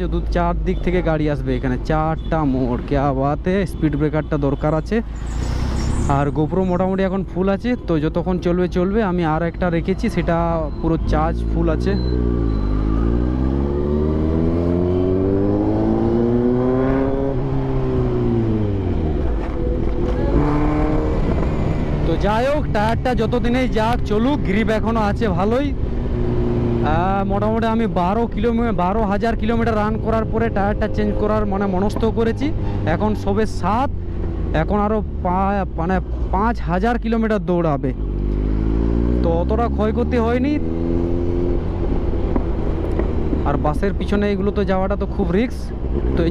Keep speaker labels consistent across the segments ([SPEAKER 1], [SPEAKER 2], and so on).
[SPEAKER 1] যে দু চার দিক থেকে গাড়ি আসবে এখানে। চারটা মোড়, কে বাতে স্পিড ব্রেকারটা দরকার আছে। আর গোপ্রো মোটামুটি এখন ফুল আছে, তো যতক্ষণ চলবে চলবে। আমি আর একটা রেখেছি, সেটা পুরো চার্জ ফুল আছে। তো যাই হোক, টায়ারটা যতদিনেই যাক চলুক গ্রিপ এখনও আছে ভালোই। মোটামুটি আমি বারো কিলোমিটার বারো হাজার কিলোমিটার রান করার পরে টায়ারটা চেঞ্জ করার মানে মনস্থ করেছি। এখন সবে সাত, এখন আরও মানে পাঁচ হাজার কিলোমিটার দৌড়াবে। তো অতটা ক্ষয়ক্ষতি হয়নি। আর বাসের পিছনে এগুলো তো যাওয়াটা তো খুব রিস্ক তো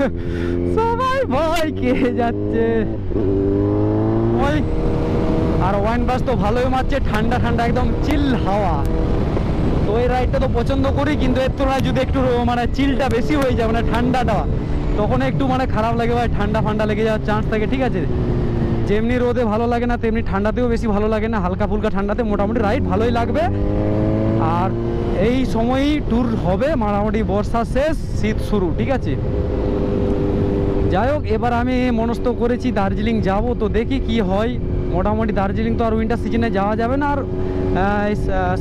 [SPEAKER 1] সবাই ভয় কে যাচ্ছে। ওই, আর ওয়াইন বাস তো ভালোই মারছে, ঠান্ডা ঠান্ডা একদম চিল হাওয়া। তো এই রাইডটা তো পছন্দ করি, কিন্তু এর তুলনায় যদি একটু মানে চিলটা বেশি হয়ে যায় মানে ঠান্ডাটা, তখন একটু মানে খারাপ লাগে ভাই, ঠান্ডা ফান্ডা লেগে যাওয়ার চান্স থাকে, ঠিক আছে? যেমনি রোদে ভালো লাগে না, তেমনি ঠান্ডাতেও বেশি ভালো লাগে না, হালকা ফুলকা ঠান্ডাতে মোটামুটি রাইড ভালোই লাগবে। আর এই সময়ই ট্যুর হবে মোটামুটি বর্ষা শেষ, শীত শুরু, ঠিক আছে? যাই হোক এবার আমি মনস্থ করেছি দার্জিলিং যাব, তো দেখি কি হয়। মোটামুটি দার্জিলিং তো আর উইন্টার সিজনে যাওয়া যাবে না, আর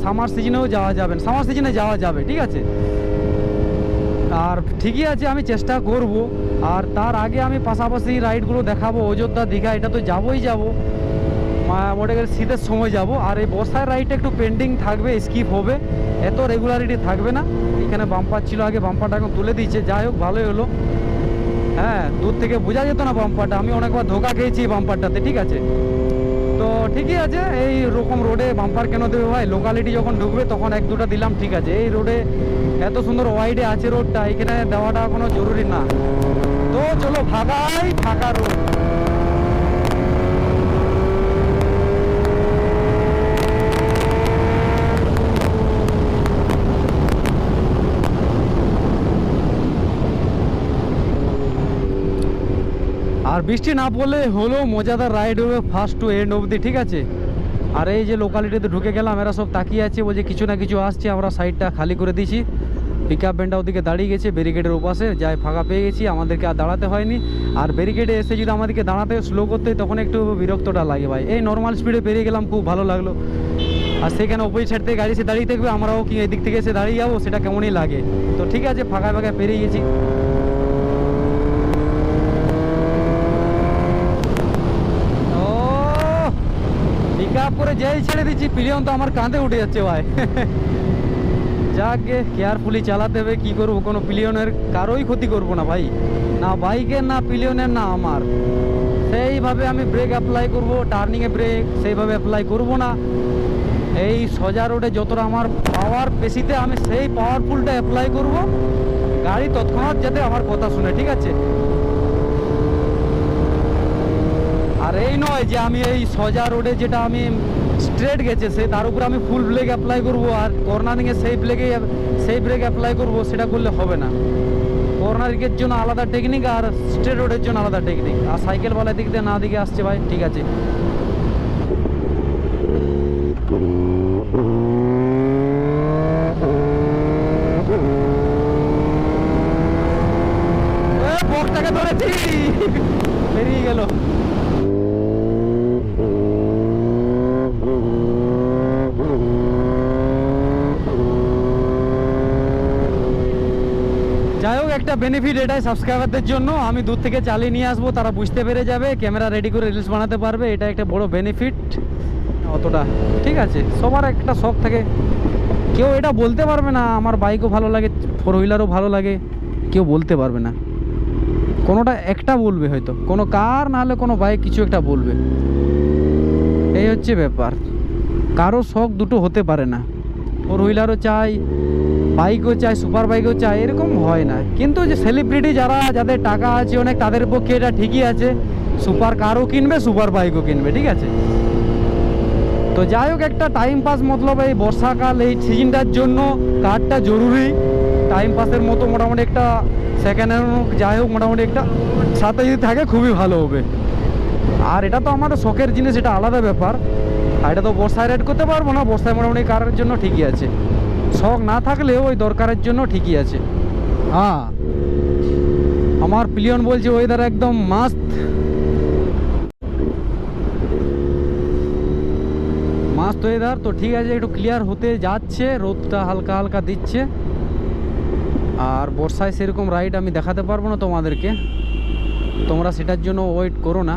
[SPEAKER 1] সামার সিজনেও যাওয়া যাবে সামার সিজনে যাওয়া যাবে, ঠিক আছে? আর ঠিকই আছে, আমি চেষ্টা করব। আর তার আগে আমি পাশাপাশি রাইডগুলো দেখাবো, অযোধ্যা, দীঘা, এটা তো যাবোই যাব। মোটে গেলে শীতের সময় যাব। আর এই বর্ষার রাইডটা একটু পেন্ডিং থাকবে স্কিপ হবে। এত রেগুলারিটি থাকবে না। এখানে বাম্পার ছিল আগে বাম্পারটা এখন তুলে দিয়েছে। যাই হোক, ভালোই হলো। হ্যাঁ দূর থেকে বোঝা যেত না বাম্পারটা আমি অনেকবার ধোকা খেয়েছি বাম্পারটাতে ঠিক আছে? তো ঠিকই আছে, এই রকম রোডে বাম্পার কেন দেবে ভাই? লোকালিটি যখন ঢুকবে, তখন এক দুটা দিলাম, ঠিক আছে? এই রোডে এত সুন্দর ওয়াইডে আছে রোডটা এখানে দেওয়াটা কোনো জরুরি না। তো চলো, ভাগাই ফাঁকা রোড বৃষ্টি না পড়লে হলো মজাদার রাইড হবে ফার্স্ট টু এন্ড অবধি, ঠিক আছে? আর এই যে লোকালিটিতে ঢুকে গেলাম, এরা সব তাকিয়ে আছে বলছে কিছু না কিছু আসছে, আমরা সাইডটা খালি করে দিয়েছি। পিক আপ ভ্যানটা ওদিকে দাঁড়িয়ে গেছে ব্যারিকেডের ওপাশে, যাই ফাঁকা পেয়ে গেছি, আমাদেরকে আর দাঁড়াতে হয়নি। আর ব্যারিকেডে এসে যদি আমাদেরকে দাঁড়াতে স্লো করতে, তখন একটু বিরক্তটা লাগে ভাই। এই নর্মাল স্পিডে পেরিয়ে গেলাম, খুব ভালো লাগল। আর সেখানে অপোজিট সাইড থেকে গাড়ি সে দাঁড়িয়ে থাকবে? আমরাও কি এদিক থেকে এসে দাঁড়িয়ে যাব? সেটা কেমনই লাগে। তো ঠিক আছে ফাঁকা ফাঁকা পেরিয়ে গেছি ও আপ করে যেই ছেড়ে দিচ্ছি, পিলিয়ন তো আমার কাঁধে উঠে যাচ্ছে ভাই। যাক কেয়ারফুলি চালাতে হবে, কী করব? কোনো পিলিয়নের কারোই ক্ষতি করব না ভাই। না বাইকের, না পিলিয়নের, না আমার। সেইভাবে আমি ব্রেক অ্যাপ্লাই করব টার্নিংয়ে ব্রেক সেইভাবে অ্যাপ্লাই করব না। এই সোজা রোডে যতটা আমার পাওয়ার বেশিতে, আমি সেই পাওয়ারফুলটা অ্যাপ্লাই করব। গাড়ি তৎক্ষণাৎ যাতে আমার কথা শুনে, ঠিক আছে? আর এই নয় যে আমি এই সোজা রোডে যেটা আমি স্ট্রেট গেছে, সে তার উপরে আমি ফুল ব্রেক অ্যাপ্লাই করব আর কর্নারিংয়ে সেই ব্রেকে সেই ব্রেক অ্যাপ্লাই করব, সেটা করলে হবে না। কর্নারিংয়ের জন্য আলাদা টেকনিক আর স্ট্রেট রোডের জন্য আলাদা টেকনিক আর সাইকেলওয়ালা দিক দিয়ে না দিকে আসছে ভাই, ঠিক আছে। ধরেছি। বেরিয়ে গেল যাই হোক একটা বেনিফিট এটাই সাবস্ক্রাইবারদের জন্য। আমি দূর থেকে চালিয়ে নিয়ে আসব, তারা বুঝতে পেরে যাবে ক্যামেরা রেডি করে রিলস বানাতে পারবে এটা একটা বড় বেনিফিট অতটা, ঠিক আছে? সবার একটা শখ থাকে। কেউ এটা বলতে পারবে না, আমার বাইকও ভালো লাগে ফোর হুইলারও ভালো লাগে, কেউ বলতে পারবে না। কোনোটা একটা বলবে হয়তো, কোনো কার না হলে কোনো বাইক কিছু একটা বলবে। এই হচ্ছে ব্যাপার। কারও শখ দুটো হতে পারে না। ফোর হুইলারও চাই বাইকও চাই সুপার বাইকও চাই এরকম হয় না। কিন্তু যে সেলিব্রিটি যারা, যাদের টাকা আছে অনেক, তাদের পক্ষে এটা ঠিকই আছে। সুপার কারও কিনবে, সুপার বাইকও কিনবে, ঠিক আছে? তো যাই হোক, একটা টাইম পাস মতলব এই বর্ষাকাল, এই সিজনটার জন্য কারটা জরুরি। টাইম পাসের মতো মোটামুটি একটা সেকেন্ড হ্যান্ড যাই হোক, মোটামুটি একটা সাথে যদি থাকে, খুবই ভালো হবে। আর এটা তো আমাদের শখের জিনিস, এটা আলাদা ব্যাপার। আর এটা তো বর্ষায় রাইড করতে পারব না, বর্ষায় মোটামুটি কারের জন্য ঠিকই আছে। শখ না থাকলেও ওই দরকারের জন্য ঠিকই আছে। হ্যাঁ। আমার প্লিয়ন বলছে ওয়েদার একদম মাস্ত মাস্ত ওয়েদার তো ঠিক আছে একটু ক্লিয়ার হতে যাচ্ছে রোদটা হালকা হালকা দিচ্ছে। আর বর্ষায় সেরকম রাইড আমি দেখাতে পারব না তোমাদেরকে। তোমরা সেটার জন্য ওয়েট করো না।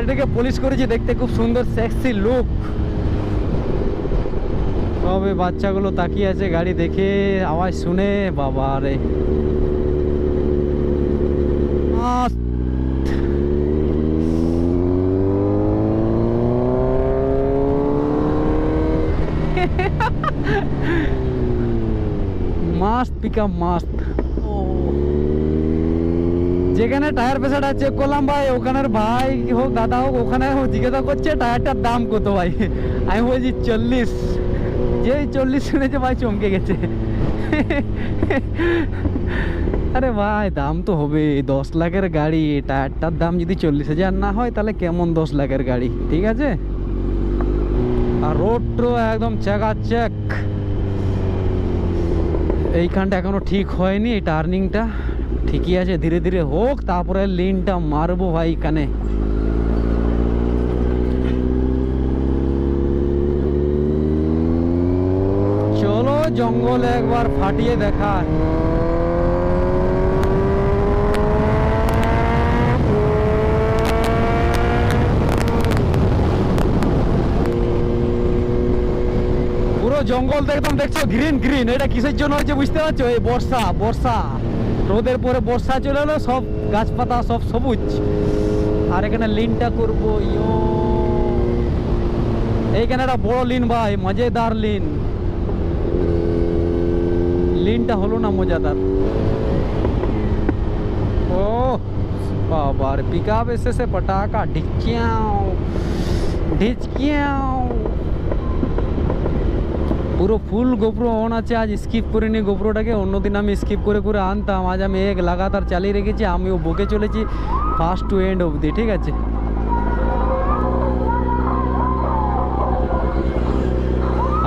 [SPEAKER 1] গাড়িটাকে পলিশ করেছি, দেখতে খুব সুন্দর সেক্সি লুক তবে বাচ্চাগুলো তাকিয়ে আছে গাড়ি দেখে, আওয়াজ শুনে, বাবা রে। মাস্ত, পিকা মাস্ত। ও যেখানে টায়ার পেশাটা চেক করলাম ভাই, ওখানের ভাই হোক, দাদা হোক, ওখানে জিজ্ঞাসা করছে টায়ারটার দাম কত ভাই? আমি বলছি চল্লিশ। যেই চল্লিশ শুনেছে ভাই, চমকে গেছে। আরে ভাই, দাম তো হবে, দশ লাখের গাড়ি টায়ারটার দাম যদি চল্লিশ হাজার না হয়, তাহলে কেমন দশ লাখের গাড়ি, ঠিক আছে? আর রোড একদম চেক এইখানটা এখনও ঠিক হয়নি টার্নিংটা ঠিকই আছে, ধীরে ধীরে হোক, তারপরে লিনটা মারবো ভাই এখানে চলো জঙ্গল একবার ফাটিয়ে দেখা পুরো জঙ্গল একদম দেখছ গ্রিন গ্রিন এটা কিসের জন্য হচ্ছে বুঝতে পারছ? এই বর্ষা বর্ষা। রোদের পরে বর্ষা চলে এলো, সব গাছপাতা সব সবুজ। আর এখানে লিনটা করব, ইয়ো। এইখানে একটা বড় লিন ভাই, মজেদার লিন। লিনটা হলো না মজাদার। ও, বাবার পিক আপ এসেছে, পটাকা, ঢিকিয়াও। ঢিচকিয়াও পুরো ফুল গোপ্রো অন আছে, আজ স্কিপ করিনি গোপ্রোটাকে, অন্যদিন আমি স্কিপ করে করে আনতাম, আজ আমি এক লাগাতার চালিয়ে রেখেছি, আমিও বকে চলেছি ফার্স্ট টু এন্ড অবধি, ঠিক আছে?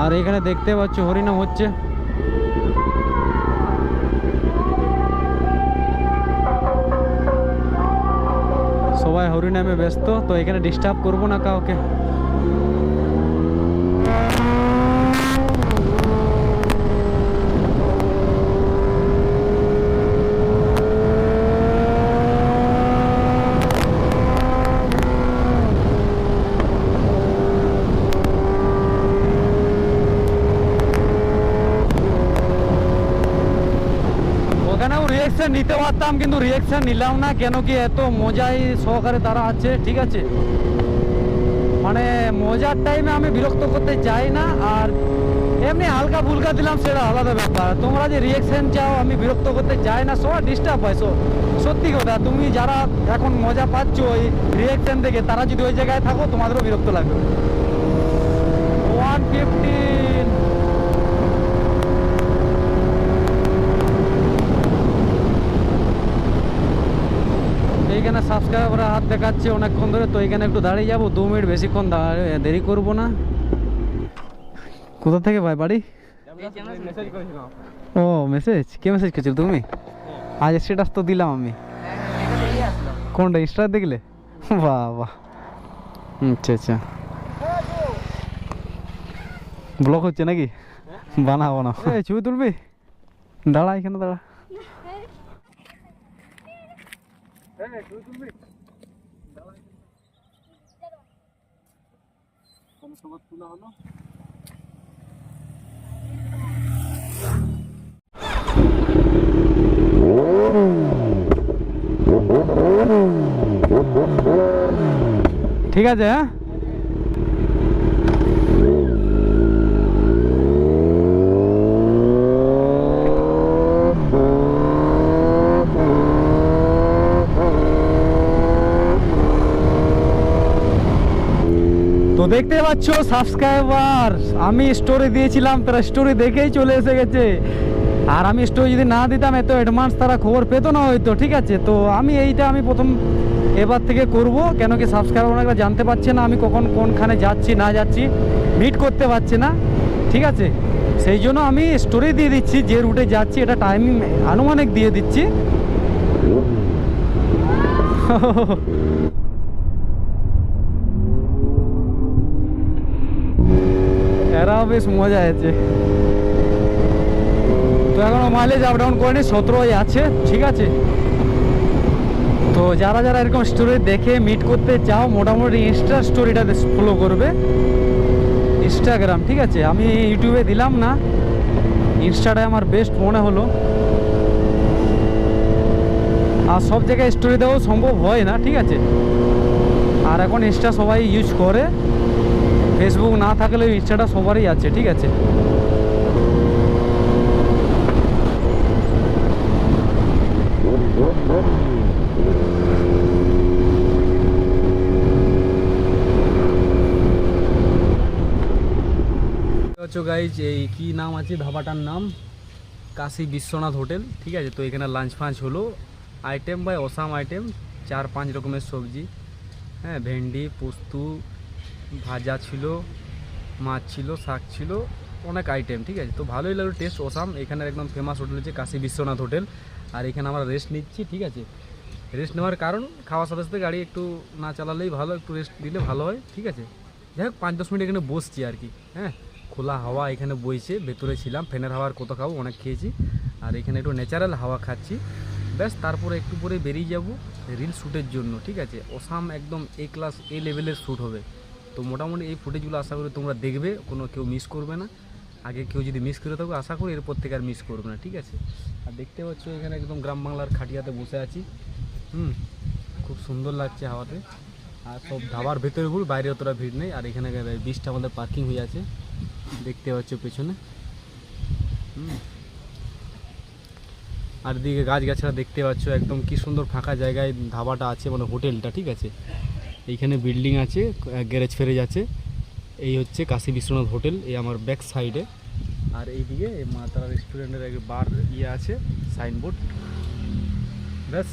[SPEAKER 1] আর এখানে দেখতে পাচ্ছ, হরিনাম হচ্ছে। সবাই হরিনামে ব্যস্ত, তো এখানে ডিস্টার্ব করব না কাউকে। রিয়েকশন নিতে পারতাম, কিন্তু রিয়েকশন নিলাম না। কেন কি এত মজাই সহকারে তারা আছে, ঠিক আছে? মানে মজার টাইমে আমি বিরক্ত করতে চাই না, আর এমনি হালকা ফুলকা দিলাম, সেটা আলাদা ব্যাপার। তোমরা যে রিয়েকশন চাও, আমি বিরক্ত করতে চাই না সবার ডিস্টার্ব হয়। সো, সত্যি কথা, তুমি যারা এখন মজা পাচ্ছ ওই রিয়েকশন দেখে, তারা যদি ওই জায়গায় থাকো, তোমাদেরও বিরক্ত লাগবে। ওয়ান ফিফটিন এইখানে হাত দেখাচ্ছে, অনেকক্ষণ ধরে তো এখানে একটু দাঁড়িয়ে যাব, দু মিনিট বেশিক্ষণ দেরি করব না। কোথা থেকে ভাই, বাড়ি? ও মেসেজ কে মেসেজ করেছিল তুমি? আজ স্ট্যাটাস তো দিলাম আমি। কোনটা ইনস্টা দেখলে? বাহ বাহ আচ্ছা আচ্ছা। ব্লক হচ্ছে নাকি? বানা বানা ছবি তুলবি? দাঁড়া এখানে, দাঁড়া। ঠিক আছে হ্যাঁ তো দেখতে পাচ্ছ সাবস্ক্রাইবার আমি স্টোরি দিয়েছিলাম তারা স্টোরি দেখেই চলে এসে গেছে। আর আমি স্টোরি যদি না দিতাম এত অ্যাডভান্স তারা খবর পেতো না হয়তো ঠিক আছে? তো আমি এইটা আমি প্রথম এবার থেকে করব কেন কি সাবস্ক্রাইবার অনেকটা জানতে পারছে না আমি কখন কোনখানে যাচ্ছি না যাচ্ছি মিট করতে পারছে না ঠিক আছে? সেই জন্য আমি স্টোরি দিয়ে দিচ্ছি যে রুটে যাচ্ছি এটা টাইমিং আনুমানিক দিয়ে দিচ্ছি। এরাও বেশ মজা আছে। তো এখনও মাইলেজ আপ ডাউন করেনি, সতেরোই আছে, ঠিক আছে? তো যারা যারা এরকম স্টোরি দেখে মিট করতে চাও, মোটামুটি ইনস্টা স্টোরিটা ফলো করবে। ইনস্টাগ্রাম ঠিক আছে? আমি ইউটিউবে দিলাম না। ইনস্টাটাই আমার বেস্ট মনে হলো। আর সব জায়গায় স্টোরি দেওয়াও সম্ভব হয় না, ঠিক আছে? আর এখন ইনস্টা সবাই ইউজ করে। ফেসবুক না থাকলেও ইচ্ছাটা সবারই আছে, ঠিক আছে? গাইজ এই কি নাম আছে? ধাবাটার নাম কাশী বিশ্বনাথ হোটেল, ঠিক আছে? তো এখানে লাঞ্চ ফাঞ্চ হলো। আইটেম বাই অসাম আইটেম চার পাঁচ রকমের সবজি। হ্যাঁ ভেন্ডি, পোস্তু ভাজা ছিল, মাছ ছিল, শাক ছিল, অনেক আইটেম ঠিক আছে? তো ভালোই লাগল টেস্ট ওসাম এখানের একদম ফেমাস হোটেল হচ্ছে কাশী বিশ্বনাথ হোটেল আর এখানে আমরা রেস্ট নিচ্ছি, ঠিক আছে? রেস্ট নেওয়ার কারণ খাওয়ার সাথে সাথে গাড়ি একটু না চালালেই ভালো, একটু রেস্ট দিলে ভালো হয়, ঠিক আছে? যাই হোক, পাঁচ দশ মিনিট এখানে বসছি আর কি হ্যাঁ? খোলা হাওয়া এখানে বইছে, ভেতরে ছিলাম, ফ্যানের হাওয়ার কত খাব অনেক খেয়েছি। আর এখানে একটু ন্যাচারাল হাওয়া খাচ্ছি। ব্যাস, তারপরে একটু পরে বেরিয়ে যাব রিল শ্যুটের জন্য, ঠিক আছে? ওসাম একদম এ ক্লাস এ লেভেলের শ্যুট হবে। তো মোটামুটি এই ফুটেজগুলো আশা করি তোমরা দেখবে, কোনো কেউ মিস করবে না। আগে কেউ যদি মিস করে থাকো, আশা করি এরপর থেকে আর মিস করবে না, ঠিক আছে? আর দেখতে পাচ্ছ এখানে একদম গ্রাম বাংলার খাটিয়াতে বসে আছি। হুম, খুব সুন্দর লাগছে হাওয়াতে। আর সব ধাবার ভেতরে ঘুর বাইরে অতটা ভিড় নেই। আর এখানে বিচটা আমাদের পার্কিং হয়ে আছে। দেখতে পাচ্ছ পেছনে। হুম। আর দিকে গাছগাছড়া দেখতে পাচ্ছ, একদম কি সুন্দর ফাঁকা জায়গায় ধাবাটা আছে মানে হোটেলটা, ঠিক আছে? এইখানে বিল্ডিং আছে গ্যারেজ ফ্যারেজ আছে। এই হচ্ছে কাশী বিশ্বনাথ হোটেল, এই আমার ব্যাক সাইডে আর এইদিকে মা তারা রেস্টুরেন্টের বার ইয়ে আছে সাইনবোর্ড ব্যাস।